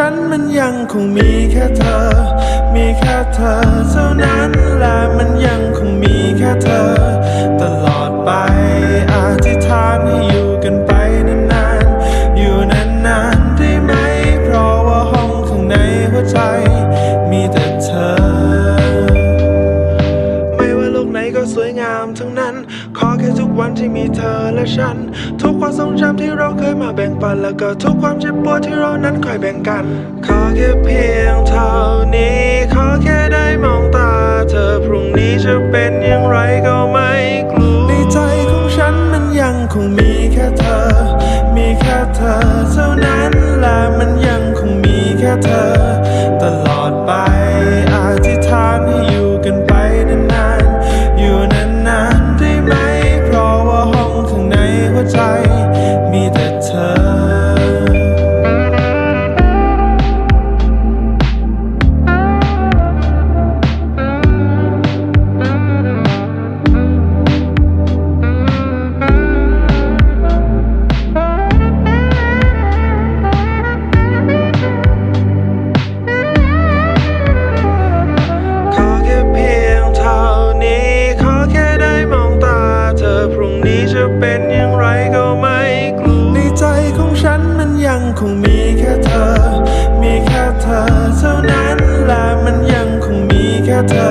ฉันมันยังคงมีแค่เธอ มีแค่เธอ เท่านั้นและมันยังคงมีแค่เธอ นั้น ขอแค่ทุกวันที่มีเธอและฉัน ทุกความทรงจำที่เราเคยมาแบ่งปัน แล้วก็ทุกความเจ็บปวดที่เรานั้นคอยแบ่งกัน ขอแค่เพียงเท่านี้ ขอแค่ได้มองตา เธอพรุ่งนี้จะเป็นอย่างไรก็ไม่กลัวในใจของฉันมันยังคงมีแค่เธอ มีแค่เธอ เท่านั้นและมันยังคงมีแค่เธอ your time.